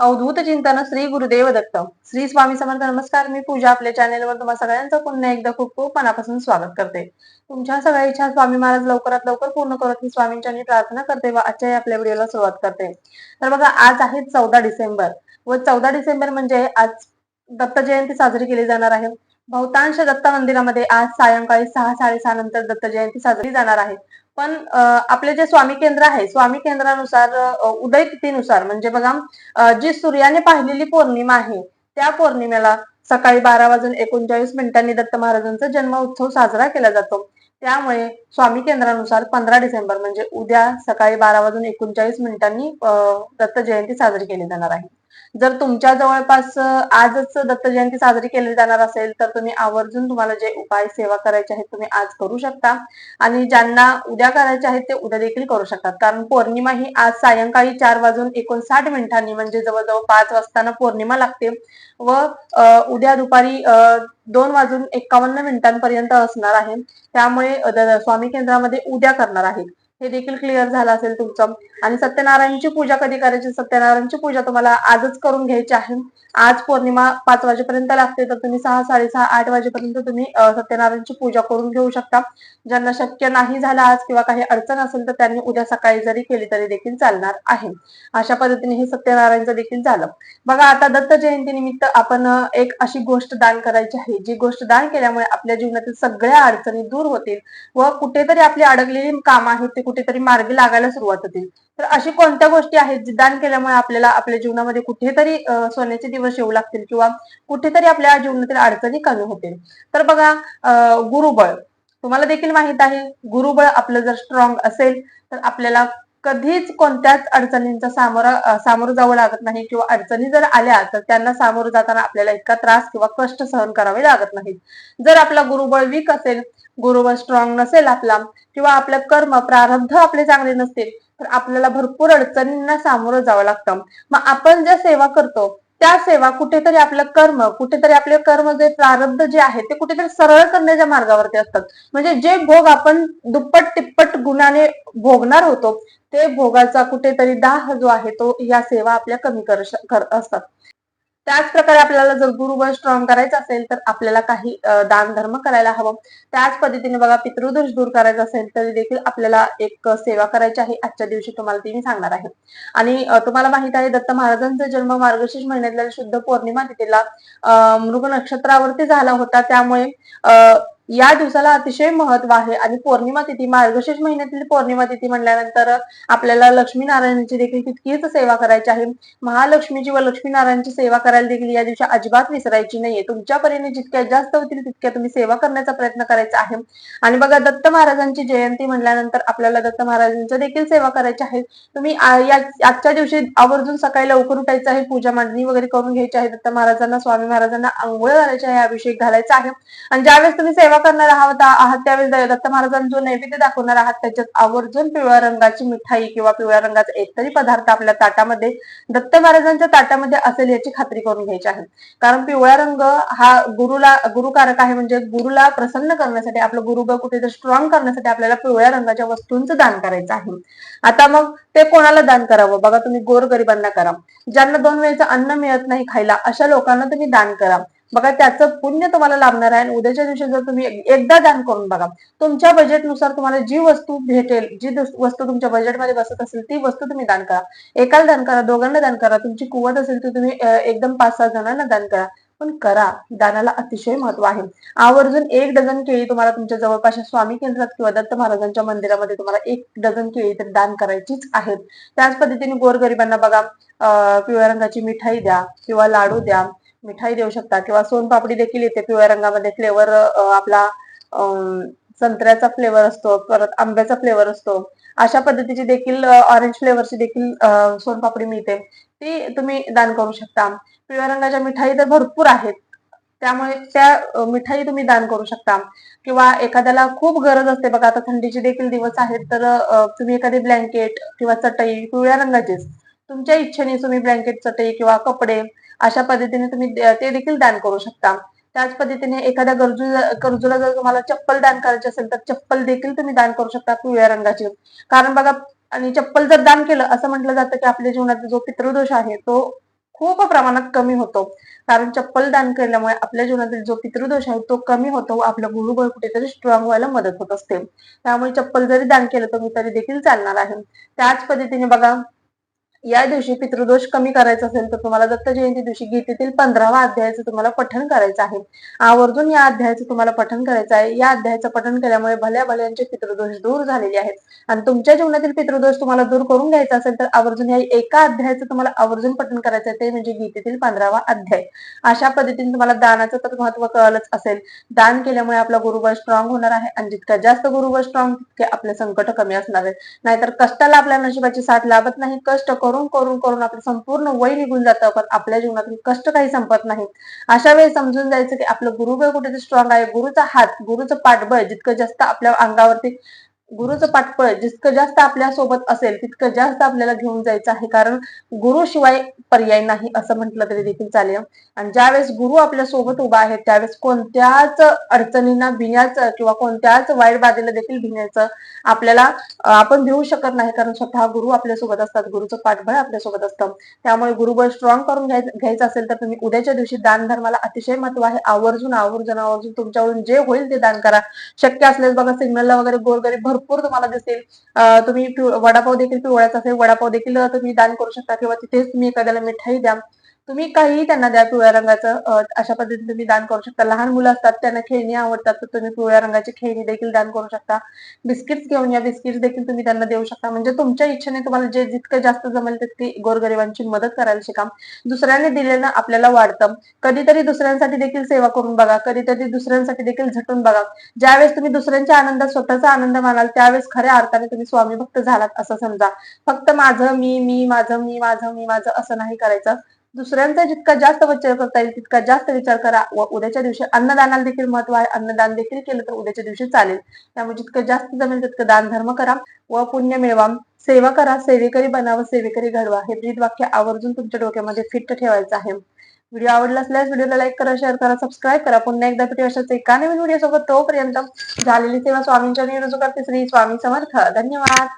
अवधूत चिंतन श्री गुरुदेव दत्त. श्री स्वामी समर्थ नमस्कार. मी पूजा आपल्या चॅनेलवर तुम्हाला सगळ्यांचं पुन्हा एकदा खूप खूप मनापासून स्वागत करते. तुमच्या सगळ्या इच्छा स्वामी महाराज लवकरात लवकर पूर्ण करत मी स्वामींच्या प्रार्थना करते व आजच्या आपल्या व्हिडिओला सुरुवात करते. तर बघा आज आहे चौदा डिसेंबर व चौदा डिसेंबर म्हणजे आज दत्त जयंती साजरी केली जाणार आहे. बहुतांश दत्त मंदिरामध्ये आज सायंकाळी सहा साडेसहा नंतर दत्त जयंती साजरी जाणार आहे. पण आपले जे स्वामी केंद्र आहे स्वामी केंद्रानुसार उदय तिथीनुसार म्हणजे बघा जी सूर्याने पाहिलेली पौर्णिमा आहे त्या पौर्णिमेला सकाळी बारा वाजून एकोणचाळीस मिनिटांनी दत्त महाराजांचा जन्म उत्सव साजरा केला जातो. त्यामुळे स्वामी केंद्रानुसार पंधरा डिसेंबर म्हणजे उद्या सकाळी बारा वाजून एकोणचाळीस मिनिटांनी दत्त जयंती साजरी केली जाणार आहे. जर तुमच्या जवळपास आजच दत्त जयंती साजरी केली जाणार असेल तर तुम्ही आवर्जून तुम्हाला जे उपाय सेवा करायचे आहेत तुम्ही आज करू शकता. आणि ज्यांना उद्या करायचे आहेत ते उद्या देखील करू शकतात. कारण पौर्णिमा ही आज सायंकाळी चार वाजून एकोणसाठ मिनिटांनी म्हणजे जवळजवळ पाच वाजताना पौर्णिमा लागते. व उद्या दुपारी दोन वाजून एकावन्न मिनिटांपर्यंत असणार आहे. त्यामुळे स्वामी केंद्रामध्ये उद्या करणार आहेत. हे देखील क्लिअर झालं असेल तुमचं. आणि सत्यनारायणची पूजा कधी करायची? सत्यनारायणची पूजा तुम्हाला आजच करून घ्यायची आहे. आज पौर्णिमा पाच वाजेपर्यंत लागते तर तुम्ही सहा साडेसहा आठ वाजेपर्यंत तुम्ही सत्यनारायणची पूजा करून घेऊ शकता. ज्यांना शक्य नाही झालं आज किंवा काही अडचण असेल तर त्यांनी उद्या सकाळी जरी केली तरी देखील चालणार आहे. अशा पद्धतीने हे सत्यनारायणचं देखील झालं. बघा आता दत्त जयंती निमित्त आपण एक अशी गोष्ट दान करायची आहे. जी गोष्ट दान केल्यामुळे आपल्या जीवनातील सगळ्या अडचणी दूर होतील व कुठेतरी आपली अडकलेली काम आहेत ते कुठेतरी मार्गी लागायला सुरुवात होतील. तर अशी कोणत्या गोष्टी आहेत जी दान केल्यामुळे आपल्याला आपल्या जीवनामध्ये कुठेतरी सोन्याचे दिवस येऊ लागतील किंवा कुठेतरी आपल्या जीवनातील अडचणी कमी होतील? तर बघा गुरुबळ. तुम्हाला देखील माहीत आहे गुरुबळ आपलं जर स्ट्रॉंग असेल तर आपल्याला कधीच कोणत्याच अडचणींचा सामोरा सामोरं जावं लागत नाही किंवा अडचणी जर आल्या तर त्यांना सामोरं जाताना आपल्याला इतका त्रास किंवा कष्ट सहन करावे लागत नाहीत. जर आपला गुरुबळ वीक असेल गुरुबळ स्ट्रॉंग नसेल आपला किंवा आपलं कर्म प्रारब्ध आपले चांगले नसतील तर आपल्याला भरपूर अडचणींना सामोरं जावं लागतं. मग आपण ज्या सेवा करतो त्या सेवा कुठेतरी आपलं कर्म कुठेतरी आपले कर्म जे प्रारब्ध जे आहे ते कुठेतरी सरळ करण्याच्या मार्गावरती असतात. म्हणजे जे भोग आपण दुप्पट तिप्पट गुणाने भोगणार होतो ते भोगाचा कुठेतरी दाह जो आहे तो या सेवा आपल्या कमी कर कर- असतात. त्याच प्रकारे आपल्याला जर गुरुबळ स्ट्रॉंग करायचं असेल तर आपल्याला काही दान धर्म करायला हवं. त्याच पद्धतीने बघा पितृदोष दूर करायचा असेल तरी देखील आपल्याला एक सेवा करायची आहे. आजच्या दिवशी तुम्हाला ती मी सांगणार आहे. आणि तुम्हाला माहीत आहे दत्त महाराजांचा जन्म मार्गशीर्ष महिन्यातल्या शुद्ध पौर्णिमा तिथेला अं मृग नक्षत्रावरती झाला होता. त्यामुळे अं या दिवसाला अतिशय महत्त्व आहे. आणि पौर्णिमा तिथी मार्गशीर्ष महिन्यातील पौर्णिमा तिथी म्हणल्यानंतर आपल्याला लक्ष्मीनारायणची देखील तितकीच सेवा करायची आहे. महालक्ष्मीची व लक्ष्मीनारायणची सेवा करायला देखील या दिवशी अजिबात विसरायची नाहीये. तुमच्या परीने जितक्या जास्त होतील तितक्या तुम्ही सेवा करण्याचा प्रयत्न करायचा आहे. आणि बघा दत्त महाराजांची जयंती म्हणल्यानंतर आपल्याला दत्त महाराजांच्या देखील सेवा करायची आहे. तुम्ही या आजच्या दिवशी आवर्जून सकाळी लवकर उठायचं आहे. पूजा मांडणी वगैरे करून घ्यायची आहे. दत्त महाराजांना स्वामी महाराजांना आंघोळ घालायची आहे अभिषेक घालायचा आहे. आणि ज्यावेळेस तुम्ही सेवा करणार आहात आहात त्यावेळेस दत्त महाराजांना जो नैवेद्य दाखवणार आहात त्याच्यात आवर्जून पिवळ्या रंगाची मिठाई किंवा पिवळ्या रंगाचा एकतरी पदार्थ आपल्या ताटामध्ये दत्त महाराजांच्या ताटामध्ये असेल याची खात्री करून घ्यायची आहे. कारण पिवळा रंग हा गुरुला गुरुकारक आहे म्हणजे गुरुला प्रसन्न करण्यासाठी आपलं गुरुबळ कुठेतरी स्ट्रॉंग करण्यासाठी आपल्याला पिवळ्या रंगाच्या वस्तूंचं दान करायचं आहे. आता मग ते कोणाला दान करावं? बघा तुम्ही गोरगरिबांना करा. ज्यांना दोन वेळेचं अन्न मिळत नाही खायला अशा लोकांना तुम्ही दान करा. बघा त्याचं पुण्य तुम्हाला लाभणार आहे. आणि उद्याच्या दिवशी जर तुम्ही एकदा दान करून बघा तुमच्या बजेटनुसार तुम्हाला जी वस्तू भेटेल जी वस्तू तुमच्या बजेटमध्ये बसत असेल ती वस्तू तुम्ही दान करा. एकाला दान करा दोघांना दान करा तुमची कुवत असेल तर तुम्ही एकदम पाच सहा जणांना दान करा. पण करा दानाला अतिशय महत्त्व आहे. आवर्जून एक डझन केळी तुम्हाला तुमच्या जवळपासच्या स्वामी केंद्रात किंवा दत्त महाराजांच्या मंदिरामध्ये तुम्हाला एक डझन केळी तर दान करायचीच आहेत. त्याच पद्धतीने गोरगरिबांना बघा अं, पिवळ्या रंगाची मिठाई द्या किंवा लाडू द्या. मिठाई देऊ शकता किंवा सोनपापडी देखील येते पिवळ्या रंगामध्ये. फ्लेवर आपला संत्र्याचा फ्लेवर असतो परत आंब्याचा फ्लेवर असतो. अशा पद्धतीची देखील ऑरेंज फ्लेवरची देखील सोनपापडी मिळते. ती तुम्ही दान करू शकता. पिवळ्या रंगाच्या मिठाई तर भरपूर आहेत. त्यामुळे त्या मिठाई तुम्ही दान करू शकता. किंवा एखाद्याला खूप गरज असते. बघा आता थंडीचे देखील दिवस आहेत तर तुम्ही एखादी ब्लँकेट किंवा चटई पिवळ्या रंगाचीच. तुमच्या इच्छेने तुम्ही ब्लँकेट चटई किंवा कपडे अशा पद्धतीने तुम्ही ते देखील दान करू शकता. त्याच पद्धतीने एखाद्या गरजू गरजूला जर तुम्हाला चप्पल दान करायची असेल तर चप्पल देखील तुम्ही दान करू शकता पिवळ्या रंगाची. कारण बघा आणि चप्पल जर दान केलं असं म्हटलं जातं की आपल्या जीवनात जो पितृदोष आहे तो खूप प्रमाणात कमी होतो. कारण चप्पल दान केल्यामुळे आपल्या जीवनातील जो पितृदोष आहे तो कमी होतो व आपलं गुरुबळ कुठेतरी स्ट्रॉंग व्हायला मदत होत असते. त्यामुळे चप्पल जरी दान केलं तुम्ही तरी देखील चालणार आहे. त्याच पद्धतीने बघा या दिवशी पितृदोष कमी करायचा असेल तर तुम्हाला दत्त जयंती दिवशी गीतेतील पंधरावा अध्यायाचं तुम्हाला पठण करायचं आहे. आवर्जून या अध्यायाचं तुम्हाला पठण करायचं आहे. या अध्यायाचं पठण केल्यामुळे भल्या भल्यांचे पितृदोष दूर झालेले आहेत. आणि तुमच्या जीवनातील पितृदोष तुम्हाला दूर करून घ्यायचा असेल तर आवर्जून या एका अध्यायाचं तुम्हाला आवर्जून पठण करायचं आहे ते म्हणजे गीतेतील पंधरावा अध्याय. अशा पद्धतीने तुम्हाला दानाचं तर महत्त्व कळलंच असेल. दान केल्यामुळे आपला गुरुबळ स्ट्रॉंग होणार आहे. आणि जितका जास्त गुरुबळ स्ट्रॉंग तितके आपले संकट कमी असणार आहे. नाहीतर कष्टाला आपल्या नशिबाची साथ लाभत नाही. कष्ट करून करून करून आपलं संपूर्ण वय निघून जातं पण आपल्या जीवनातील कष्ट काही संपत नाही अशा वेळी समजून जायचं की आपलं गुरुबळ कुठेतरी स्ट्रॉंग आहे. गुरुचा हात गुरुचं पाठबळ जितकं जास्त आपल्या अंगावरती गुरुचं पाठबळ जितकं जास्त आपल्यासोबत असेल तितकं जास्त आपल्याला घेऊन जायचं आहे. कारण गुरुशिवाय पर्याय नाही असं म्हटलं तरी देखील चालेल. आणि ज्यावेळेस गुरु आपल्यासोबत उभा आहे त्यावेळेस कोणत्याच अडचणींना भिण्याचं किंवा कोणत्याच वाईट बाधेला देखील भिण्याचं आपल्याला आपण भिवू शकत नाही. कारण स्वतः गुरु आपल्यासोबत असतात. गुरुचं पाठबळ आपल्यासोबत असतं. त्यामुळे गुरुबळ स्ट्रॉंग करून घ्यायचं घ्यायचं असेल तर तुम्ही उद्याच्या दिवशी दान धर्माला अतिशय महत्त्व आहे. आवर्जून आवर्जून आवर्जून तुमच्याकडून जे होईल ते दान करा. शक्य असल्यास बघा सिग्नलला वगैरे गोरगरीब भरपूर तुम्हाला दिसेल. अं, तुम्ही वडापाव देखील पिवळ्याचा असेल वडापाव देखील तुम्ही दान करू शकता किंवा तिथेच तुम्ही एखाद्याला मिठाई द्या. तुम्ही काहीही त्यांना द्या पिवळ्या रंगाचं अशा पद्धतीने तुम्ही दान करू शकता. लहान मुलं असतात त्यांना खेळणी आवडतात तर तुम्ही पिवळ्या रंगाची खेळणी देखील दान करू शकता. बिस्किट्स घेऊन या बिस्किट्स देखील तुम्ही त्यांना देऊ शकता. म्हणजे तुमच्या इच्छेने तुम्हाला जे जितकं जास्त जमेल तितकी गोरगरिबांची मदत करायला शिका. दुसऱ्याने दिलेलं आपल्याला वाढतं. कधीतरी दुसऱ्यांसाठी देखील सेवा करून बघा. कधीतरी दुसऱ्यांसाठी देखील झटून बघा. ज्यावेळेस तुम्ही दुसऱ्यांच्या आनंदात स्वतःचा आनंद मानाल त्यावेळेस खऱ्या अर्थाने तुम्ही स्वामी भक्त झालात असं समजा. फक्त माझं मी मी माझं मी माझं मी माझं असं नाही करायचं. दुसऱ्यांचा जितका जास्त विचार करता येईल तितका जास्त विचार करा. व उद्याच्या दिवशी अन्नदानाला देखील महत्त्व आहे. अन्नदान देखील केलं तर उद्याच्या दिवशी चालेल. त्यामुळे जितकं जास्त जमेल तितकं दान धर्म करा. व पुण्य मिळवा. सेवा करा. सेवेकरी बनावा सेवेकरी घडवा. हे ब्रीद वाक्य आवर्जून तुमच्या डोक्यामध्ये फिट ठेवायचं आहे. व्हिडिओ आवडला असल्यास व्हिडिओला लाईक करा शेअर करा सबस्क्राईब करा. पुन्हा एकदा भेटू अशाच एका नवीन व्हिडिओ सोबत तोपर्यंत झालेली सेवा स्वामींच्या निरुजू करते. श्री स्वामी समर्थ. धन्यवाद.